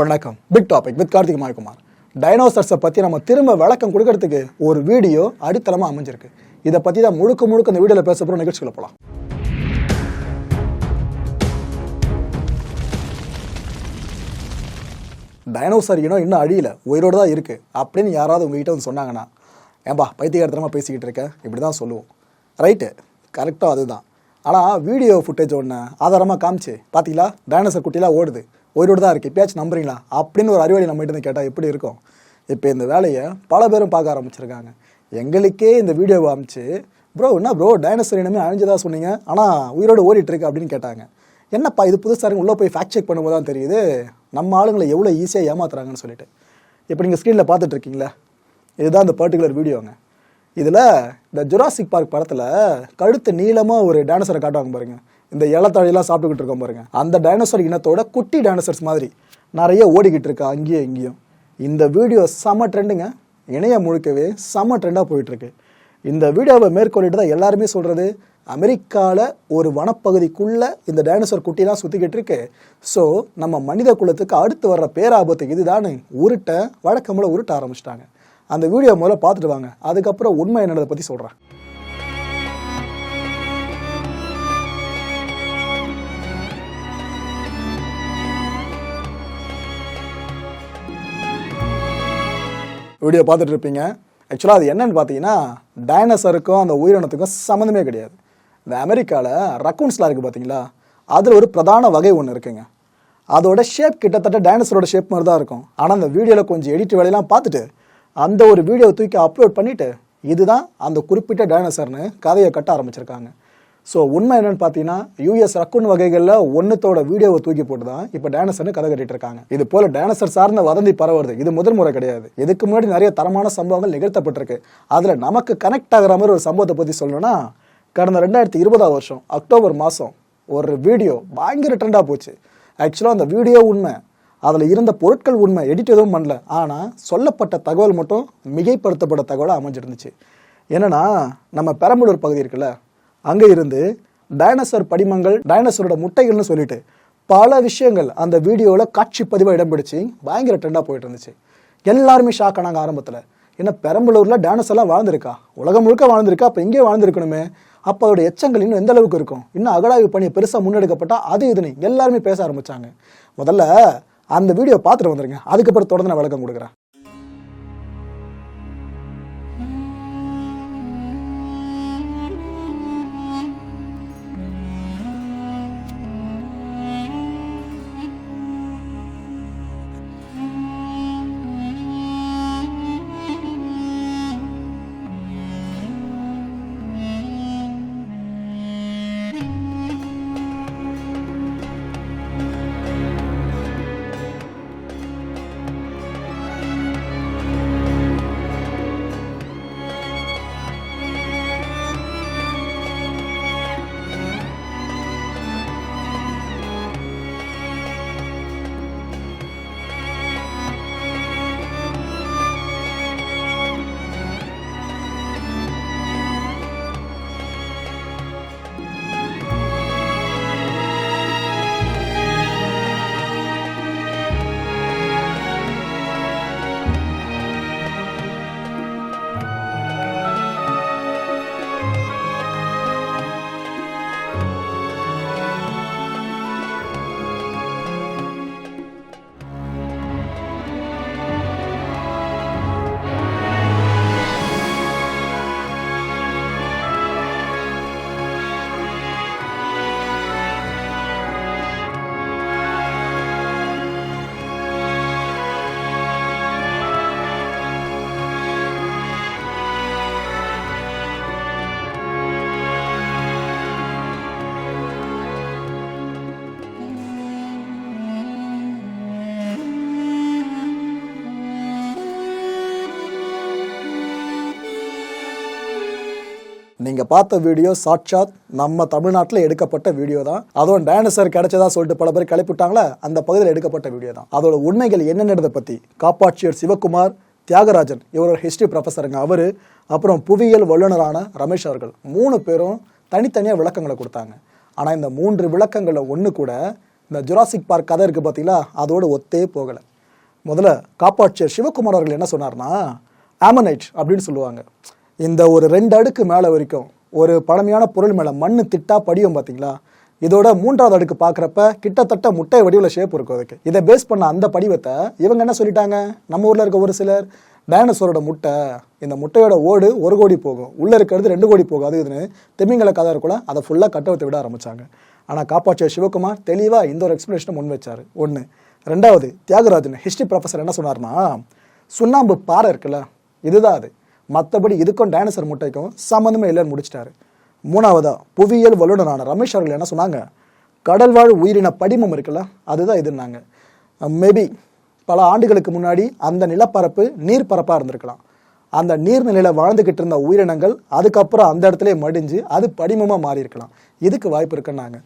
வணக்கம். Big topic with Karthik Mayakumar டைனோசர்ஸை பற்றி நம்ம திரும்ப விளக்கம் கொடுக்கறதுக்கு ஒரு வீடியோ அடித்தளமாக அமைஞ்சிருக்கு. இதை பற்றி தான் முழுக்க முழுக்க இந்த வீடியோவில் பேச போகிற நிகழ்ச்சிகளை போகலாம் டைனோசர் இனம் இன்னும் அழியில. உயிரோடு தான் இருக்குது அப்படின்னு யாராவது உங்ககிட்ட வந்து சொன்னாங்கன்னா ஏன்பா பைத்தியகாரத்தனமாக பேசிக்கிட்டு இருக்கேன் இப்படி தான் சொல்லுவோம். ரைட்டு கரெக்டாக அதுதான். ஆனால் வீடியோ ஃபுட்டேஜ் ஒன்று ஆதாரமாக காமிச்சு பார்த்தீங்களா டைனோசர் குட்டிலாம் ஓடுது. உயிரோடு தான் இருக்குது இப்பயாச்சும் நம்புறீங்களா? அப்படின்னு ஒரு அறிவாளி நம்ம கேட்டால் எப்படி இருக்கும்? இப்போ இந்த வேலையை பல பேரும் பார்க்க ஆரம்பிச்சிருக்காங்க. எங்களுக்கே இந்த வீடியோவை அமைச்சு ப்ரோ என்ன ப்ரோ டைனோசர் இனமே அழிஞ்சதாக சொன்னீங்க? ஆனால் உயிரோடு ஓடிட்டுருக்கு அப்படின்னு கேட்டாங்க. என்னப்பா இது புதுசாக உள்ளே போய் ஃபேக்ட் செக் பண்ணும்போது தான் தெரியுது. நம்ம ஆளுங்களை எவ்வளோ ஈஸியாக ஏமாத்துறாங்கன்னு சொல்லிட்டு. இப்போ நீங்கள் ஸ்க்ரீனில் பார்த்துட்ருக்கீங்களா இதுதான் இந்த பர்டிகுலர் வீடியோங்க இதில் இந்த ஜுராசிக் பார்க் படத்தில் கழுத்து நீளமாக ஒரு டைனோசரை காட்டுவாங்க பாருங்கள் இந்த இலத்தழையெல்லாம் சாப்பிட்டுக்கிட்டு இருக்கோம் பாருங்க. அந்த டைனோசர் இனத்தோட குட்டி டைனோசர்ஸ் மாதிரி நிறைய ஓடிக்கிட்டு இருக்கா அங்கேயும் இங்கேயும். இந்த வீடியோ செம ட்ரெண்டுங்க இணையம் முழுக்கவே செம ட்ரெண்டாக போயிட்டுருக்கு இந்த வீடியோவை மேற்கொள்ளிட்டு தான் எல்லாருமே சொல்கிறது அமெரிக்காவில் ஒரு வனப்பகுதிக்குள்ளே இந்த டைனோசர் குட்டிலாம் சுற்றிக்கிட்டு இருக்கு. ஸோ நம்ம மனித குலத்துக்கு அடுத்து வர்ற பேராபத்து இதுதான்னு உருட்ட வழக்கம்போல உருட்ட ஆரம்பிச்சிட்டாங்க. அந்த வீடியோ முதல்ல பார்த்துட்டு வாங்க. அதுக்கப்புறம் உண்மை என்னதை பற்றி சொல்கிறேன் வீடியோ பார்த்துட்டு இருப்பீங்க ஆக்சுவலாக அது என்னன்னு பார்த்தீங்கன்னா டைனசருக்கும் அந்த உயிரினத்துக்கும் சம்மந்தமே கிடையாது. இந்த அமெரிக்காவில் ரக்கூன்ஸ்லாம் இருக்குது பார்த்தீங்களா? அதில் ஒரு பிரதான வகை ஒன்று இருக்குங்க. அதோட ஷேப் கிட்டத்தட்ட டைனசரோட ஷேப் மாதிரி தான் இருக்கும். ஆனால் அந்த வீடியோவில் கொஞ்சம் எடிட் வேலையெல்லாம் பார்த்துட்டு அந்த ஒரு வீடியோ தூக்கி அப்லோட் பண்ணிவிட்டு இதுதான் அந்த குறிப்பிட்ட டைனோசர்னு கதையை கட்ட ஆரம்பிச்சிருக்காங்க. ஸோ உண்மை என்னன்னு பார்த்தீங்கன்னா யூஎஸ் ரக்குன் வகைகளில் ஒன்றுத்தோட வீடியோவை தூக்கி போட்டு தான் இப்போ டேனசர்னு கதை கட்டிட்டு இருக்காங்க. இது போல டேனசர் சார்ந்த வதந்தி பரவுறது இது முதல் முறை கிடையாது. இதுக்கு முன்னாடி நிறைய தரமான சம்பவங்கள் நிகழ்த்தப்பட்டிருக்கு. அதில் நமக்கு கனெக்ட் ஆகிற மாதிரி ஒரு சம்பவத்தை பற்றி சொல்லணும்னா கடந்த ரெண்டாயிரத்தி இருபதாம் வருஷம் அக்டோபர் மாதம் ஒரு வீடியோ பயங்கர ட்ரெண்டாக போச்சு. ஆக்சுவலாக அந்த வீடியோ உண்மை அதில் இருந்த பொருட்கள் உண்மை எடிட் எதுவும் பண்ணல. ஆனால் சொல்லப்பட்ட தகவல் மட்டும் மிகைப்படுத்தப்பட்ட தகவலாக அமைஞ்சிருந்துச்சு. என்னன்னா நம்ம பெரம்பலூர் பகுதி இருக்குல்ல அங்கே இருந்து டைனசர் படிமங்கள் டைனசரோட முட்டைகள்னு சொல்லிட்டு பல விஷயங்கள் அந்த வீடியோவில் காட்சி பதிவாக இடம் பிடிச்சி பயங்கர ட்ரெண்டாக போயிட்டு இருந்துச்சு. எல்லாருமே ஷாக் ஆனாங்க ஆரம்பத்தில். ஏன்னா பெரம்பலூரில் டைனோசர்லாம் வாழ்ந்திருக்கா? உலகம் முழுக்க வாழ்ந்திருக்கா? அப்போ இங்கே வாழ்ந்திருக்கணுமே. அப்போ அதோட எச்சங்கள் இன்னும் எந்த அளவுக்கு இருக்கும்? இன்னும் அகடாய்வு பணி பெருசாக முன்னெடுக்கப்பட்டால் அது இதுன்னு எல்லாருமே பேச ஆரம்பித்தாங்க முதல்ல அந்த வீடியோ பார்த்துட்டு வந்துருங்க. அதுக்கப்புறம் தொடர்ந்து நான் விளக்கம் கொடுக்குறேன். நீங்க பார்த்த வீடியோ சாட்சாத் நம்ம தமிழ்நாட்டில் எடுக்கப்பட்ட வீடியோ தான். அதுவும் டைனோசர் கிடைச்சதா சொல்லிட்டு பல பேர் கிளப்பிட்டாங்களே அந்த பகுதியில் எடுக்கப்பட்ட வீடியோ தான். அதோட உண்மைகள் என்னென்னதை பத்தி காப்பாட்சியர் சிவகுமார் தியாகராஜன் இவர் ஹிஸ்ட்ரி ஹிஸ்டரி ப்ரொஃபஸருங்க அவர் அப்புறம் புவியியல் வல்லுநரான ரமேஷ் அவர்கள் மூணு பேரும் தனித்தனியாக விளக்கங்களை கொடுத்தாங்க. ஆனால் இந்த மூன்று விளக்கங்களில் ஒன்று கூட இந்த ஜுராசிக் பார்க் கதை இருக்குது பார்த்தீங்களா அதோடு ஒத்தே போகலை. முதல்ல காப்பாட்சியர் சிவகுமார் அவர்கள் என்ன சொன்னார்னா ஆமனைட் அப்படின்னு சொல்லுவாங்க. இந்த ஒரு ரெண்டு அடுக்கு மேலே வரைக்கும் ஒரு பழமையான பொருள் மேலே மண் திட்டா படியும் பார்த்தீங்களா இதோட மூன்றாவது அடுக்கு பார்க்குறப்ப கிட்டத்தட்ட முட்டை வடிவில் ஷேப் இருக்கும் அதுக்கு. இதை பேஸ் பண்ண அந்த படிவத்தை இவங்க என்ன சொல்லிட்டாங்க? நம்ம ஊரில் இருக்க ஒரு சிலர் டைனோசரோட முட்டை இந்த முட்டையோட ஓடு ஒரு கோடி போகும் உள்ளே இருக்கிறது ரெண்டு கோடி போகும் அது இதுன்னு தெம்மிங்கல கதை இருக்குள்ள அதை ஃபுல்லாக கட்டவத்தை விட ஆரம்பித்தாங்க ஆனால் காப்பாற்றிய சிவகுமார் தெளிவாக இந்த ஒரு எக்ஸ்பிளேஷனை முன் வச்சார். ஒன்று ரெண்டாவது தியாகராஜன் ஹிஸ்ட்ரி ப்ரொஃபஸர் என்ன சொன்னார்னா சுண்ணாம்பு பாறை இருக்குல்ல இதுதான் அது. மற்றபடி இதுக்கும் டைனசர் முட்டைக்கும் சம்மந்தமே இல்லைன்னு முடிச்சிட்டாரு. மூணாவதா புவியியல் வல்லுநரான ரமேஷ் அவர்கள் என்ன சொன்னாங்க? கடல்வாழ் உயிரின படிமம் இருக்குல்ல அதுதான் இதுன்னாங்க. மேபி பல ஆண்டுகளுக்கு முன்னாடி அந்த நிலப்பரப்பு நீர்ப்பரப்பாக இருந்திருக்கலாம். அந்த நீர்நிலையில் வாழ்ந்துக்கிட்டு இருந்த உயிரினங்கள் அதுக்கப்புறம் அந்த இடத்துல மடிஞ்சு அது படிமமாக மாறி இருக்கலாம் இதுக்கு வாய்ப்பு இருக்குன்னாங்க.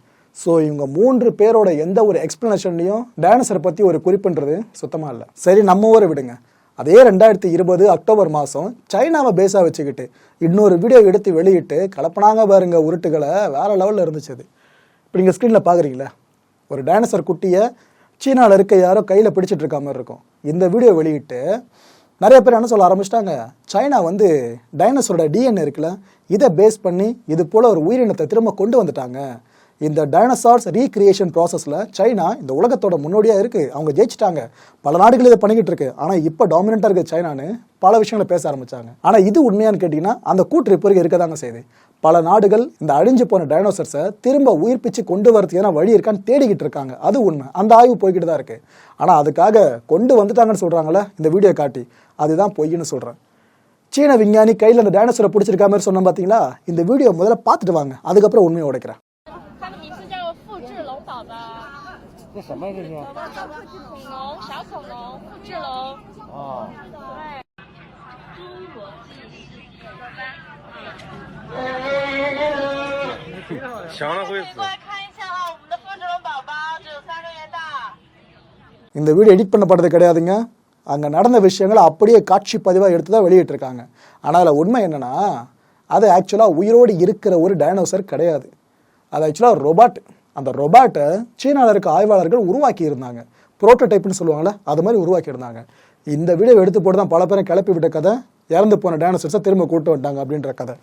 ஸோ இவங்க மூன்று பேரோட எந்த ஒரு எக்ஸ்பிளனேஷன்லையும் டைனசரை பற்றி ஒரு குறிப்புன்றது சுத்தமாக இல்லை. சரி நம்ம ஊரை விடுங்க. அதே ரெண்டாயிரத்தி இருபது அக்டோபர் மாதம் சைனாவை பேஸாக வச்சுக்கிட்டு இன்னொரு வீடியோ எடுத்து வெளியிட்டு கலப்பனாங்க பாருங்க உருட்டுகளை வேற லெவலில் இருந்துச்சு அது. இப்போ நீங்கள் ஸ்க்ரீனில் பார்க்குறீங்களே ஒரு டைனோசர் குட்டியை சீனாவில் இருக்க யாரோ கையில் பிடிச்சிட்டு இருக்க மாதிரி இருக்கும். இந்த வீடியோ வெளியிட்டு நிறைய பேர் என்ன சொல்ல ஆரம்பிச்சிட்டாங்க சைனா வந்து டைனோசரோட டிஎன்ஏ இருக்குல்ல இதை பேஸ் பண்ணி இது போல் ஒரு உயிரினத்தை திரும்ப கொண்டு வந்துட்டாங்க. இந்த டைனோசார்ஸ் ரீக்ரியேஷன் ப்ராசஸில் சைனா இந்த உலகத்தோட முன்னோடியாக இருக்குது அவங்க ஜெயிச்சிட்டாங்க. பல நாடுகள் இதை பண்ணிக்கிட்டு இருக்கு. ஆனால் இப்போ டாமினண்ட்டாக இருக்குது சைனான்னு பல விஷயங்களை பேச ஆரம்பித்தாங்க ஆனால் இது உண்மையான்னு கேட்டிங்கன்னா அந்த கூற்று இப்போ இருக்க தாங்க செய்யுது. பல நாடுகள் இந்த அழிஞ்சு போன டைனோசர்ஸை திரும்ப உயிர்ப்பிச்சு கொண்டு வரதுக்கு ஏன்னா வழி இருக்கான்னு தேடிக்கிட்டு இருக்காங்க. அது உண்மை. அந்த ஆய்வு போய்கிட்டு தான் இருக்குது ஆனால் அதுக்காக கொண்டு வந்துட்டாங்கன்னு சொல்கிறாங்களே இந்த வீடியோ காட்டி. அதுதான் பொய்ன்னு சொல்கிறேன் சீன விஞ்ஞானி கையில் அந்த டைனோசரை பிடிச்சிருக்க மாதிரி சொன்னோம் பார்த்தீங்களா இந்த வீடியோ முதல்ல பார்த்துட்டு வாங்க. அதுக்கப்புறம் உண்மையை உடைக்கிறேன். 这什么这是？恐龙，小恐龙，复制龙。哦，对，侏罗纪世界，强了会死。过来看一下啊，我们的复制龙宝宝只有三个月大。 இந்த வீடியோ எடிட் பண்ணப்பட்டது கிடையாதுங்க அங்கே நடந்த விஷயங்களை அப்படியே காட்சி பதிவாக எடுத்து தான் வெளியிட்டிருக்காங்க ஆனால் அதில் உண்மை என்னன்னா அது ஆக்சுவலாக உயிரோடு இருக்கிற ஒரு டைனோசர் கிடையாது அது ஆக்சுவலாக ரொபாட் அந்த ரொபாட்டை சீனாவில் இருக்க ஆய்வாளர்கள் உருவாக்கி இருந்தாங்க புரோட்டோடைப்னு சொல்லுவாங்கள்ல அது மாதிரி உருவாக்கி இருந்தாங்க இந்த வீடியோ எடுத்து போட்டு தான் பல பேரும் கிளப்பி விட்ட கதை இறந்து போன டைனோசர்ஸை திரும்ப கூட்டு வந்துட்டாங்க அப்படின்ற கதை.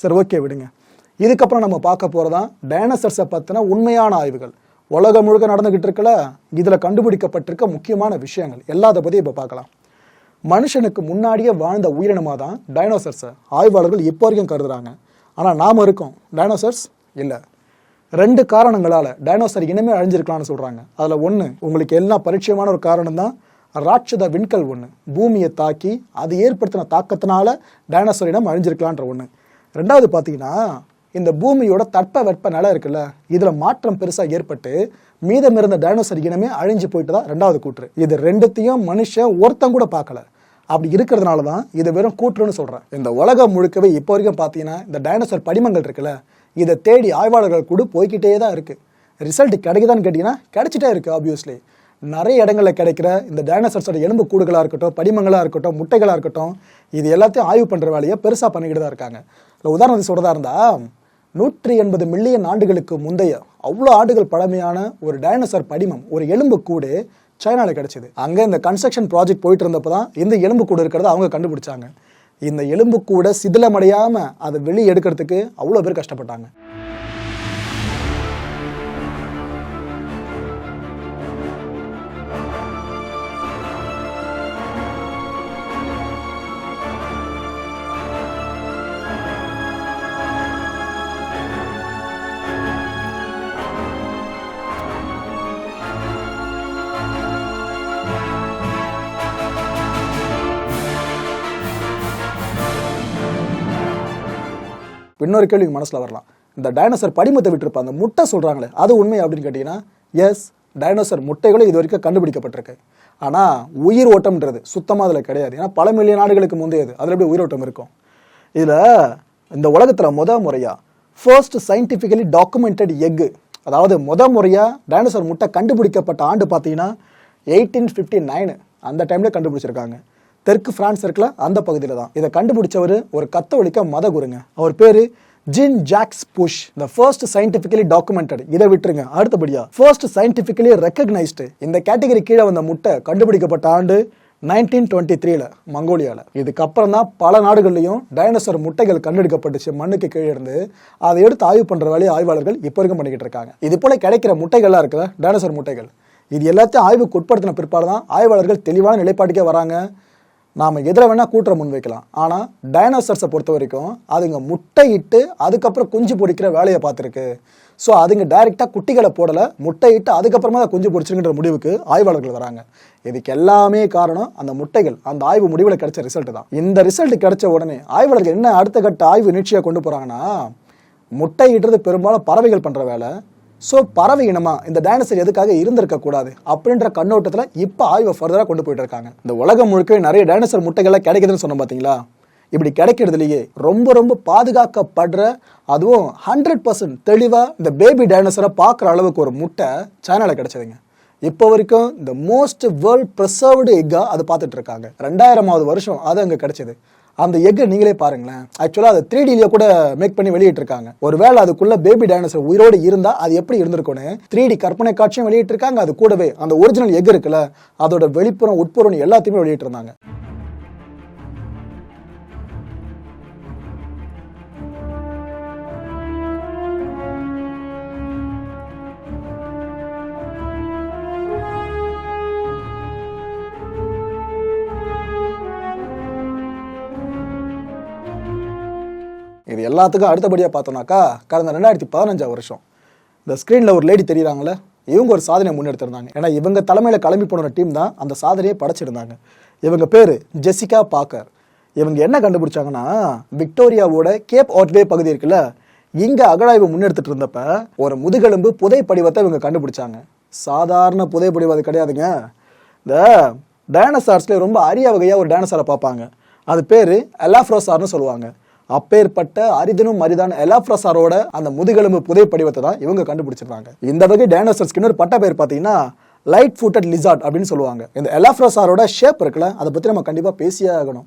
சரி ஓகே விடுங்க. இதுக்கப்புறம் நம்ம பார்க்க போகிறதான் டைனோசர்ஸை பற்றின உண்மையான ஆய்வுகள். உலகம் முழுக்க நடந்துகிட்டு இருக்கல இதில் கண்டுபிடிக்கப்பட்டிருக்க முக்கியமான விஷயங்கள். எல்லாத்த பற்றி இப்போ பார்க்கலாம். மனுஷனுக்கு முன்னாடியே வாழ்ந்த உயிரினமாக தான் டைனோசர்ஸை ஆய்வாளர்கள் இப்போ வரைக்கும் கருதுறாங்க. ஆனால் நாம் இருக்கோம் டைனோசர்ஸ் இல்லை. ரெண்டு காரணங்களால் டைனோசர் இனமே அழிஞ்சிருக்கலாம்னு சொல்கிறாங்க அதில் ஒன்று உங்களுக்கு எல்லாம் பரிச்சயமான ஒரு காரணம் தான் ராட்சத விண்கல் ஒன்று பூமியை தாக்கி அது ஏற்படுத்தின தாக்கத்தினால டைனோசர் இனம் அழிஞ்சிருக்கலான்ற ஒன்று ரெண்டாவது பார்த்தீங்கன்னா இந்த பூமியோட தட்ப வெப்ப நிலை இருக்குல்ல இதில் மாற்றம் பெருசாக ஏற்பட்டு மீதம் இருந்த டைனோசர் இனமே அழிஞ்சு போயிட்டு தான் ரெண்டாவது கூற்று. இது ரெண்டுத்தையும் மனுஷன் ஒருத்தம் கூட பார்க்கல. அப்படி இருக்கிறதுனால தான் இது வெறும் கூற்றுன்னு சொல்கிறேன் இந்த உலகம் முழுக்கவே இப்போ வரைக்கும் பார்த்தீங்கன்னா இந்த டைனோசர் படிமங்கள் இருக்குல்ல இதை தேடி ஆய்வாளர்கள் கூட போய்க்கிட்டே தான் இருக்குது ரிசல்ட் கிடைக்குதான்னு கேட்டிங்கன்னா கிடைச்சிட்டே இருக்குது ஆப்வியஸ்லி நிறைய இடங்களில் கிடைக்கிற இந்த டைனோசர்ஸோட எலும்பு கூடுகளாக இருக்கட்டும் படிமங்களாக இருக்கட்டும் முட்டைகளாக இருக்கட்டும் இது எல்லாத்தையும் ஆய்வு பண்ணுற வேலையை பெருசாக பண்ணிக்கிட்டு தான் இருக்காங்க. இல்லை உதாரணத்துக்கு சொல்கிறதா இருந்தால் நூற்றி எண்பது மில்லியன் ஆண்டுகளுக்கு முந்தைய அவ்வளோ ஆண்டுகள் பழமையான ஒரு டைனோசர் படிமம் ஒரு எலும்பு கூடு சைனாவில் கிடச்சிது. அங்கே இந்த கன்ஸ்ட்ரக்ஷன் ப்ராஜெக்ட் போயிட்டு இருந்தப்போ தான் இந்த எலும்பு கூடு இருக்கிறத அவங்க கண்டுபிடிச்சாங்க. இந்த எலும்பு கூட சிதிலமடையாமல் அதை வெளியே எடுக்கிறதுக்கு அவ்வளோ பேர் கஷ்டப்பட்டாங்க. இன்னொரு கேள்வி மனசில் வரலாம். இந்த டைனோசர் படிமத்தை விட்டுருப்பாங்க முட்டை சொல்கிறாங்களே அது உண்மை அப்படின்னு கேட்டிங்கன்னா எஸ் டைனோசர் முட்டைகளும் இது வரைக்கும் கண்டுபிடிக்கப்பட்டிருக்கு. ஆனால் உயிர் ஓட்டம்ன்றது சுத்தமாக அதில் கிடையாது. ஏன்னா பல மில்லியன் நாடுகளுக்கு முந்தையது அதில் எப்படி உயிரோட்டம் இருக்கும்? இதில் இந்த உலகத்தில் முத முறையாக ஃபர்ஸ்ட் சயின்டிஃபிக்கலி டாக்குமெண்டட் எக்கு அதாவது முத முறையாக டைனோசர் முட்டை கண்டுபிடிக்கப்பட்ட ஆண்டு பார்த்தீங்கன்னா எயிட்டீன் ஃபிஃப்டி நைனு அந்த டைமில் கண்டுபிடிச்சிருக்காங்க. தெற்கு பிரான்ஸ் இருக்கல அந்த பகுதியில் தான் இதை கண்டுபிடிச்சவர் ஒரு கத்தோலிக்க மத குருங்க அவர் பேர் ஜின் ஜாக்ஸ் புஷ். த ஃபர்ஸ்ட் சயின்டிபிகலி டாக்குமெண்டட் இதை விட்டுருங்க. அடுத்தபடியா ஃபர்ஸ்ட் சயின்டிபிகலி ரெக்கக்னைஸ்டு இந்த கேட்டகரி கீழே வந்த முட்டை கண்டுபிடிக்கப்பட்ட ஆண்டு நைன்டீன் டுவெண்ட்டி த்ரீல மங்கோலியால. இதுக்கப்புறம் தான் பல நாடுகள்லையும் டைனோசர் முட்டைகள் கண்டெடுக்கப்பட்டுச்சு மண்ணுக்கு கீழே இருந்து. அதை எடுத்து ஆய்வு பண்ற வேலையை ஆய்வாளர்கள் இப்போ வரைக்கும் பண்ணிக்கிட்டு இருக்காங்க. இது போல கிடைக்கிற முட்டைகள்லாம் இருக்குல்ல டைனோசர் முட்டைகள். இது எல்லாத்தையும் ஆய்வுக்கு உட்படுத்தின பிற்பாடு தான் ஆய்வாளர்கள் தெளிவான நிலைப்பாட்டுக்கே வராங்க. நாம் எதில் வேணால் கூட்டுற முன் வைக்கலாம். ஆனால் டைனோசர்ஸை பொறுத்த வரைக்கும் அதுங்க முட்டையிட்டு அதுக்கப்புறம் குஞ்சு பொடிக்கிற வேலையை பார்த்துருக்கு. ஸோ அதுங்க டைரெக்டாக குட்டிகளை போடலை முட்டையிட்டு அதுக்கப்புறமா அதை குஞ்சு பொரிச்சிருக்கின்ற முடிவுக்கு ஆய்வாளர்கள் வராங்க. இதுக்கு எல்லாமே காரணம் அந்த முட்டைகள் அந்த ஆய்வு முடிவில் கிடைச்ச ரிசல்ட் தான். இந்த ரிசல்ட் கிடைச்ச உடனே ஆய்வாளர்கள் என்ன அடுத்த கட்ட ஆய்வு நிகழ்ச்சியாக கொண்டு போகிறாங்கன்னா முட்டையிடுறது பெரும்பாலும் பறவைகள் பண்ணுற வேலை ஸோ பறவை இனமா இந்த டைனோசர் எதுக்காக இருந்திருக்கக்கூடாது அப்படின்ற கண்ணோட்டத்தில் இப்போ ஆய்வை ஃபர்தராக கொண்டு போயிட்டு இருக்காங்க. இந்த உலகம் முழுக்க நிறைய டைனோசர் முட்டைகள்லாம் கிடைக்குதுன்னு சொன்னோம் பார்த்தீங்களா இப்படி கிடைக்கிறதுலையே ரொம்ப ரொம்ப பாதுகாக்கப்படுற அதுவும் ஹண்ட்ரட் பர்சன்ட் தெளிவாக இந்த பேபி டைனோசரை பார்க்குற அளவுக்கு ஒரு முட்டை சைனாவில் கிடைச்சதுங்க. இப்போ வரைக்கும் இந்த மோஸ்ட் வேர்ல்ட் ப்ரிசர்வ்டு எக்காக அது பார்த்துட்டு இருக்காங்க. ரெண்டாயிரமாவது வருஷம் அது அங்கே கிடைச்சது. அந்த எக்கை நீங்களே பாருங்களேன். ஆக்சுவலாக அதை த்ரீ டிலேயே கூட மேக் பண்ணி வெளியிட்டிருக்காங்க. ஒருவேளை அதுக்குள்ள பேபி டைனோசர் உயிரோடு இருந்தால் அது எப்படி இருந்திருக்கும்னு த்ரீ டி கற்பனை காட்சியும் வெளியிட்டிருக்காங்க. அது கூடவே அந்த ஒரிஜினல் எக் இருக்குல்ல அதோட வெளிப்புறம் உட்புறம் எல்லாத்தையுமே வெளியிட்டிருந்தாங்க. எல்லாத்துக்கும் அடுத்தபடியாக பார்த்தோம்னாக்கா கடந்த ரெண்டாயிரத்தி பதினஞ்சாம் வருஷம் இந்த ஸ்க்ரீனில் ஒரு லேடி தெரியுறாங்களே இவங்க ஒரு சாதனையை முன்னெடுத்திருந்தாங்க. ஏன்னா இவங்க தலைமையில் கிளம்பி போன டீம் தான் அந்த சாதனையை படைச்சிருந்தாங்க. இவங்க பேர் ஜெசிகா பாக்கர். இவங்க என்ன கண்டுபிடிச்சாங்கன்னா விக்டோரியாவோட கேப் ஆட்வே பகுதி இருக்குல்ல இங்கே அகழாய்வு முன்னெடுத்துட்டு இருந்தப்ப ஒரு முதுகெலும்பு புதை படிவத்தை இவங்க கண்டுபிடிச்சாங்க. சாதாரண புதை படிவம் அது கிடையாதுங்க. இந்த டைனசார்ஸ்லேயே ரொம்ப அரிய வகையாக ஒரு டைனசாரை பார்ப்பாங்க. அது பேர் அலாஃப்ரோசார்னு சொல்லுவாங்க. அப்பேற்பட்ட அரிதனும் அரிதான எலாஃப்ரோசாரோட அந்த முதுகெலும்பு புதை படிவத்தை தான் இவங்க கண்டுபிடிச்சிருக்காங்க. இந்த வகை டைனோசர்ஸ்க்கு இன்னொரு பட்ட பேர் பார்த்தீங்கன்னா லைட் ஃபுட்டட் லிசார்ட் அப்படின்னு சொல்லுவாங்க. இந்த எலாஃப்ரோசாரோட ஷேப் இருக்குல்ல அதை பற்றி நம்ம கண்டிப்பாக பேசியே ஆகணும்.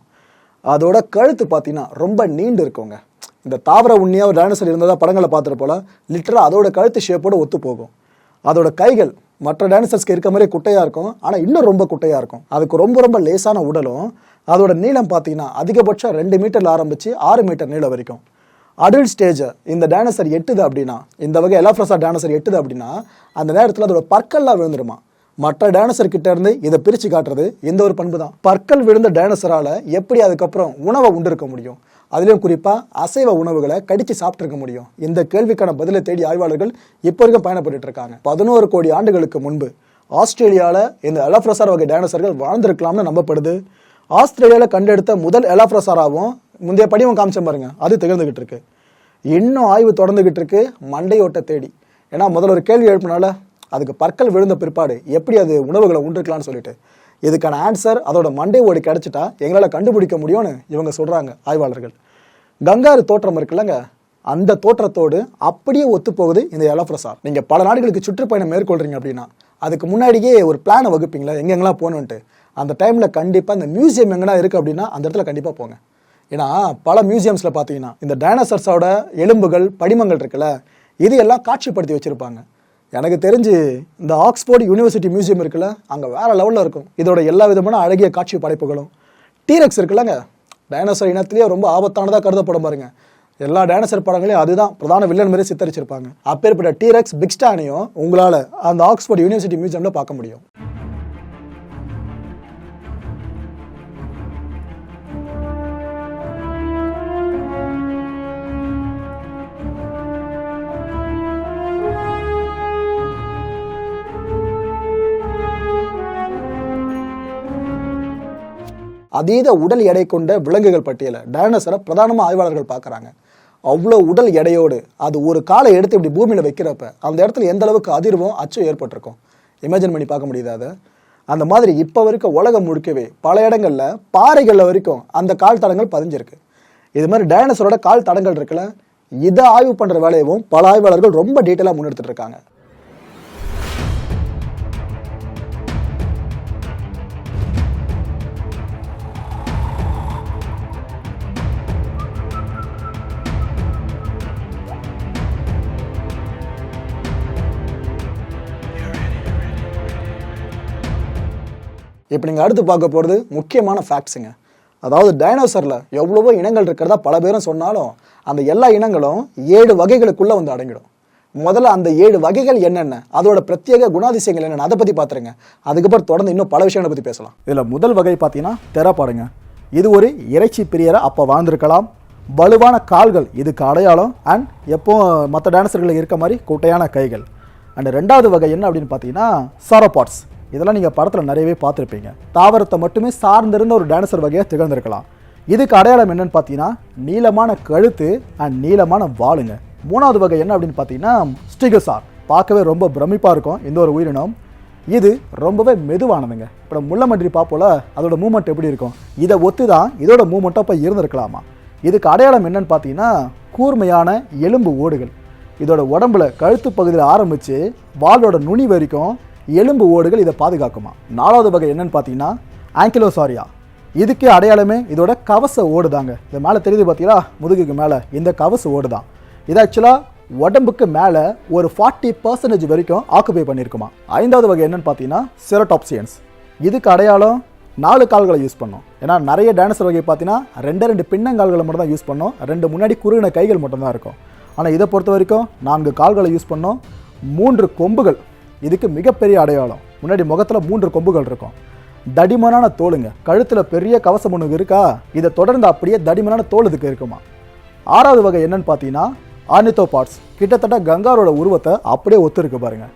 அதோட கழுத்து பார்த்தீங்கன்னா ரொம்ப நீண்டு இருக்குங்க. இந்த தாவர உண்ணியாக ஒரு டைனோசர் இருந்ததாக படங்களை பார்த்துட்டு போல லிட்டரா அதோட கழுத்து ஷேப்போட ஒத்து போகும் அதோட கைகள் மற்ற டைனோசர்ஸ்க்கு இருக்க மாதிரி குட்டையாக இருக்கும். ஆனால் இன்னும் ரொம்ப குட்டையாக இருக்கும். அதுக்கு ரொம்ப ரொம்ப லேசான உடலும் அதோட நீளம் பார்த்தீங்கன்னா அதிகபட்சம் ரெண்டு மீட்டரில் ஆரம்பித்து ஆறு மீட்டர் நீளம் வரைக்கும். அடல்ட் ஸ்டேஜ் இந்த டைனோசர் எட்டுது அப்படின்னா இந்த வகை எலாஃப்ரஸா டைனோசர் எட்டுது அப்படின்னா அந்த நேரத்தில் அதோட பற்கள்லாம் விழுந்துருமா? மற்ற டைனோசர் கிட்ட இருந்து இதை பிரித்து காட்டுறது இந்த ஒரு பண்பு தான் பற்கள் விழுந்த டைனோசரால எப்படி அதுக்கப்புறம் உணவை உண்டிருக்க முடியும்? அதுலேயும் குறிப்பாக அசைவ உணவுகளை கடிச்சு சாப்பிட்ருக்க முடியும். இந்த கேள்விக்கான பதிலை தேடி ஆய்வாளர்கள் இப்போ வரைக்கும் பயணப்பட்டு இருக்காங்க. பதினோரு கோடி ஆண்டுகளுக்கு முன்பு ஆஸ்திரேலியாவில் இந்த எலஃப்ரசார் வகை டைனோசர்கள் வாழ்ந்திருக்கலாம்னு நம்பப்படுது. ஆஸ்திரேலியாவில் கண்டெடுத்த முதல் எலாப்ரசாராவும் முந்தைய படிவம் காமிச்சேன் பாருங்க அது திகழ்ந்துகிட்டு இருக்கு. இன்னும் ஆய்வு தொடர்ந்துகிட்டு இருக்கு மண்டையோட்ட தேடி. ஏன்னா முதல்ல ஒரு கேள்வி எழுப்பினால அதுக்கு பற்கள் விழுந்த பிற்பாடு எப்படி அது உணவுகளை உண்டிருக்கலாம்னு சொல்லிட்டு. இதுக்கான ஆன்சர் அதோட மண்டை ஓடி கிடச்சிட்டா எங்களால் கண்டுபிடிக்க முடியும்னு இவங்க சொல்கிறாங்க ஆய்வாளர்கள். கங்காரு தோற்றம் இருக்குல்லங்க அந்த தோற்றத்தோடு அப்படியே ஒத்து போகுது இந்த எலப்ரசார் நீங்கள் பல நாடுகளுக்கு சுற்றுப்பயணம் மேற்கொள்கிறீங்க அப்படின்னா அதுக்கு முன்னாடியே ஒரு பிளானை வகுப்பீங்களா? எங்கெங்கெல்லாம் போகணுன்ட்டு அந்த டைமில் கண்டிப்பாக இந்த மியூசியம் எங்கன்னா இருக்குது அப்படின்னா அந்த இடத்துல கண்டிப்பாக போங்க. ஏன்னா பல மியூசியம்ஸில் பார்த்தீங்கன்னா இந்த டைனோசர்ஸோட எலும்புகள் படிமங்கள் இருக்குல்ல இது எல்லாம் காட்சிப்படுத்தி வச்சுருப்பாங்க. எனக்கு தெரிஞ்சு இந்த ஆக்ஸ்போர்ட் யூனிவர்சிட்டி மியூசியம் இருக்குல்ல அங்கே வேற லெவலில் இருக்கும். இதோட எல்லா விதமான அழகிய காட்சி படைப்புகளும். டீரெக்ஸ் இருக்குல்லங்க. டைனோசர் இனத்திலேயே ரொம்ப ஆபத்தானதாக கருதப்படும் பாருங்க. எல்லா டைனோசர் படங்களையும் அதுதான் பிரதான வில்லன் மாதிரி சித்தரிச்சிருப்பாங்க. அப்பேற்பட்ட டீரெக்ஸ் பிக்ஸ்டானையும் உங்களால் அந்த ஆக்ஸ்போர்ட் யூனிவர்சிட்டி மியூசியமில் பார்க்க முடியும். அதீத உடல் எடை கொண்ட விலங்குகள் பட்டியலை டைனோசரை பிரதானமாக ஆய்வாளர்கள் பார்க்குறாங்க. அவ்வளோ உடல் எடையோடு அது ஒரு காலை எடுத்து இப்படி பூமியில் வைக்கிறப்ப அந்த இடத்துல எந்த அளவுக்கு அதிர்வும் அச்சம் ஏற்பட்டிருக்கும்? இமேஜின் பண்ணி பார்க்க முடியுதா அதை? அந்த மாதிரி இப்போ வரைக்கும் உலகம் முழுக்கவே பல இடங்களில் பாறைகளில் வரைக்கும் அந்த கால் தடங்கள் பதிஞ்சிருக்கு. இது மாதிரி டைனோசரோட கால் தடங்கள் இருக்குல்ல இதை ஆய்வு பண்ணுற வேலையவும் பல ஆய்வாளர்கள் ரொம்ப டீட்டெயிலாக முன்னெடுத்துட்டு இருக்காங்க. இப்போ நீங்கள் அடுத்து பார்க்க போகிறது முக்கியமான ஃபேக்ட்ஸுங்க அதாவது டைனோசரில் எவ்வளவோ இனங்கள் இருக்கிறதா பல பேரும் சொன்னாலும் அந்த எல்லா இனங்களும் ஏழு வகைகளுக்குள்ளே வந்து அடங்கிடும். முதல்ல அந்த ஏழு வகைகள் என்னென்ன? அதோட பிரத்யேக குணாதிசயங்கள் என்னென்ன? அதை பற்றி பார்த்துருங்க அதுக்கப்புறம் தொடர்ந்து இன்னும் பல விஷயங்களை பற்றி பேசலாம். இதில் முதல் வகை பார்த்தீங்கன்னா தெரப்பாடுங்க. இது ஒரு இறைச்சி பிரியரை அப்போ வாழ்ந்திருக்கலாம். வலுவான கால்கள் இதுக்கு அடையாளம். அண்ட் எப்போ மற்ற டான்ஸர்கள் இருக்க மாதிரி குட்டையான கைகள். அண்ட் ரெண்டாவது வகை என்ன அப்படின்னு பார்த்தீங்கன்னா சாரோபாட்ஸ் இதெல்லாம் நீங்கள் படத்தில் நிறையவே பார்த்துருப்பீங்க. தாவரத்தை மட்டுமே சார்ந்திருந்த ஒரு டான்சர் வகையாக திகழ்ந்திருக்கலாம். இதுக்கு அடையாளம் என்னன்னு பார்த்தீங்கன்னா நீளமான கழுத்து அண்ட் நீளமான வாளுங்க. மூணாவது வகை என்ன அப்படின்னு பார்த்தீங்கன்னா ஸ்டிகசார். பார்க்கவே ரொம்ப பிரமிப்பாக இருக்கும் இந்த ஒரு உயிரினம். இது ரொம்பவே மெதுவானதுங்க. இப்போ முள்ளமன்றி பார்ப்போல அதோட மூமெண்ட் எப்படி இருக்கும்? இதை ஒத்து தான் இதோட மூமெண்ட்டாக போய் இருந்திருக்கலாமா? இதுக்கு அடையாளம் என்னன்னு பார்த்தீங்கன்னா கூர்மையான எலும்பு ஓடுகள். இதோட உடம்புல கழுத்து பகுதியில் ஆரம்பித்து வாளோட நுனி வரைக்கும் எலும்பு ஓடுகள் இதை பாதுகாக்குமா? நாலாவது வகை என்னன்னு பார்த்தீங்கன்னா ஆங்கிலோசாரியா இதுக்கு அடையாளமே இதோட கவச ஓடு தாங்க இது மேலே தெரியுது பார்த்தீங்களா? முதுகுக்கு மேலே. இந்த கவச ஓடு தான் இது ஆக்சுவலாக உடம்புக்கு மேலே ஒரு ஃபார்ட்டி பர்சன்டேஜ் வரைக்கும் ஆக்குபை பண்ணியிருக்குமா? ஐந்தாவது வகை என்னன்னு பார்த்தீங்கன்னா செரோடாப்சியன்ஸ் இதுக்கு அடையாளம் நாலு கால்களை யூஸ் பண்ணோம். ஏன்னா நிறைய டைனோசர் வகை பார்த்தீங்கன்னா ரெண்டு ரெண்டு பின்னங்கால்களை மட்டும் தான் யூஸ் பண்ணோம். ரெண்டு முன்னாடி குறுகின கைகள் மட்டும்தான் இருக்கும். ஆனால் இதை பொறுத்த வரைக்கும் நான்கு கால்களை யூஸ் பண்ணோம். மூன்று கொம்புகள். இதுக்கு மிகப்பெரிய அடையாளம். முன்னாடி முகத்தில் மூன்று கொம்புகள் இருக்கும். தடிமனான தோலுங்க கழுத்தில் பெரிய கவசம் ஒன்று இருக்கா? இதை தொடர்ந்து அப்படியே தடிமனான தோல் இதுக்கு இருக்குமா? ஆறாவது வகை என்னன்னு பார்த்தீங்கன்னா ஆர்னித்தோ பார்ட்ஸ். கிட்டத்தட்ட கங்காரோட உருவத்தை அப்படியே ஒத்துருக்கு பாருங்க.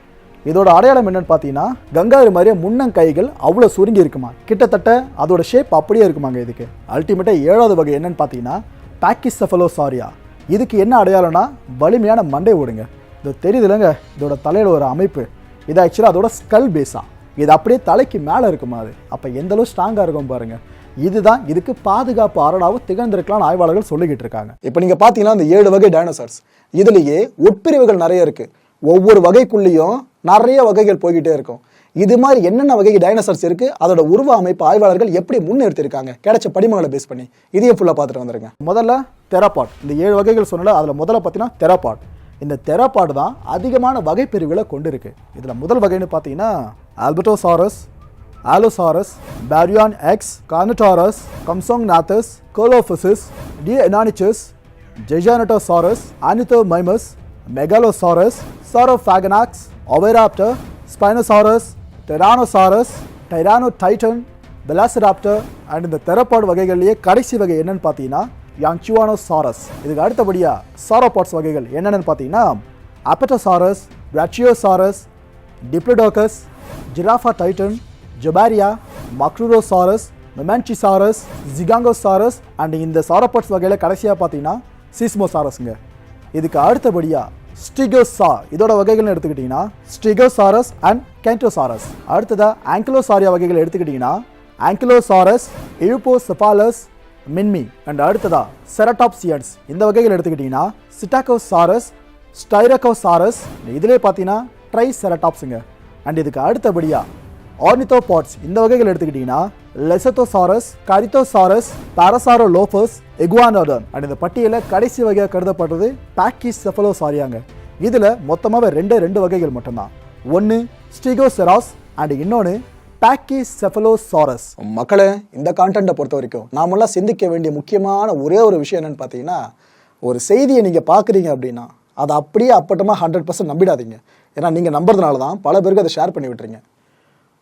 இதோட அடையாளம் என்னன்னு பார்த்தீங்கன்னா கங்காரு மாதிரியே முன்னங்கைகள் அவ்வளோ சுருங்கி இருக்குமா? கிட்டத்தட்ட அதோட ஷேப் அப்படியே இருக்குமாங்க இதுக்கு. அல்டிமேட்டாக ஏழாவது வகை என்னன்னு பார்த்தீங்கன்னா பாக்கிசெஃபலோசாரியா இதுக்கு என்ன அடையாளம்னா வலிமையான மண்டை ஓடுங்க. இது தெரியுதுலங்க இதோட தலையோட ஒரு அமைப்பு. இது ஆக்சுவலாக அதோட ஸ்கல் பேஸா இது அப்படியே தலைக்கு மேலே இருக்குமா அது? அப்போ எந்தளவு ஸ்ட்ராங்காக இருக்கும் பாருங்கள் இதுதான் இதுக்கு பாதுகாப்பு அரணாவும் திகழ்ந்திருக்கலாம்னு ஆய்வாளர்கள் சொல்லிக்கிட்டு இருக்காங்க. இப்போ நீங்கள் பார்த்தீங்கன்னா இந்த ஏழு வகை டைனோசர்ஸ் இதுலேயே உட்பிரிவுகள் நிறைய இருக்குது ஒவ்வொரு வகைக்குள்ளேயும் நிறைய வகைகள் போய்கிட்டே இருக்கும். இது மாதிரி என்னென்ன வகை டைனோசர்ஸ் இருக்கு? அதோட உருவ அமைப்பு ஆய்வாளர்கள் எப்படி முன்னெடுத்திருக்காங்க? கிடைச்ச படிமங்களை பேஸ் பண்ணி இதையும் ஃபுல்லாக பார்த்துட்டு வந்துருங்க. முதல்ல தெரப்பாட் இந்த ஏழு வகைகள் சொன்னல அதில் முதல்ல பார்த்தீங்கன்னா தெரப்பாட் இந்த தெரப்பாடு தான் அதிகமான வகைப்பிரிவுகளை கொண்டு இருக்கு இதில் முதல் வகைன்னு பார்த்தீங்கன்னா Albertosaurus Allosaurus Baryonyx Carnotaurus Compsognathus Coelophysis Deinonychus Giganotosaurus Ornithomimus Megalosaurus Saurophaganax Oviraptor Spinosaurus Tyrannosaurus Tyrannotitan Velociraptor and இந்த தெரப்பாடு வகைகள்லேயே கடைசி வகை என்னன்னு பார்த்தீங்கன்னா யாங்சுவானோசாரஸ் இதுக்கு அடுத்தபடியாக சாரோபாட்ஸ் வகைகள் என்னென்னு பார்த்தீங்கன்னா அப்பட்டோசாரஸ் ராச்சியோசாரஸ் டிப்ளடோகஸ் ஜிராஃபா டைட்டன் ஜொபாரியா மக்ரூரோசாரஸ் மெமான்சிசாரஸ் ஜிகாங்கோசாரஸ் அண்ட் இந்த சாரோபாட்ஸ் வகையில் கடைசியாக பார்த்தீங்கன்னா சிஸ்மோசாரஸ்ங்க இதுக்கு அடுத்தபடியாக ஸ்டிகோசா இதோட வகைகள்னு எடுத்துக்கிட்டிங்கன்னா ஸ்டிகோசாரஸ் அண்ட் கேண்டோசாரஸ் அடுத்ததாக ஆங்கிலோசாரியா வகைகள் எடுத்துக்கிட்டிங்கன்னா ஆங்கிலோசாரஸ் இழுப்போசெபாலஸ் மின்மி அண்ட் அடுத்ததா செரடாப்சியன்ஸ் இந்த வகைகள் எடுத்துக்கிட்டிங்கன்னா சிட்டாகோசாரஸ் ஸ்டைரகோசாரஸ் இதிலே பார்த்தீங்கன்னா ட்ரை செரடாப்ஸுங்க அண்ட் இதுக்கு அடுத்தபடியாக ஆர்னித்தோபாட்ஸ் இந்த வகைகள் எடுத்துக்கிட்டிங்கன்னா லெசத்தோசாரஸ் கரித்தோசாரஸ் பாரசாரோ லோஃபஸ் எகுவானோடன் அண்ட் இந்த பட்டியலில் கடைசி வகையாக கருதப்படுறது பாக்கிஸ் செஃபலோசாரியாங்க இதில் மொத்தமாகவே ரெண்டு ரெண்டு வகைகள் மட்டும்தான். ஒன்று ஸ்டிகோசெராஸ் அண்ட் இன்னொன்று பாக்கிஸ் செஃபலோசாரஸ் மக்களே இந்த கான்டென்ட்டை பொறுத்த வரைக்கும் நாமெல்லாம் சிந்திக்க வேண்டிய முக்கியமான ஒரே ஒரு விஷயம் என்னென்னு பார்த்தீங்கன்னா ஒரு செய்தியை நீங்கள் பார்க்குறீங்க அப்படின்னா அதை அப்படியே அப்பட்டமாக ஹண்ட்ரட் பர்சன்ட் நம்பிடாதீங்க. ஏன்னா நீங்கள் நம்புறதுனால தான் பல பேருக்கு அதை ஷேர் பண்ணி விட்டுறீங்க.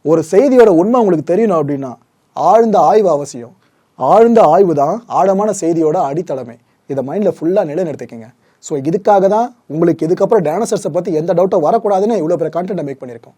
ஒரு செய்தியோட உண்மை உங்களுக்கு தெரியணும் அப்படின்னா ஆழ்ந்த ஆய்வு அவசியம். ஆழ்ந்த ஆய்வு தான் ஆழமான செய்தியோட அடித்தளமே. இதை மைண்டில் ஃபுல்லாக நிலைநிறுத்திக்கங்க. ஸோ இதுக்காக தான் உங்களுக்கு இதுக்கப்புறம் டேனசர்ஸை பற்றி எந்த டவுட்டும் வரக்கூடாதுன்னு இவ்வளோ பெரிய கான்டென்ட்டை மேக் பண்ணியிருக்கோம்.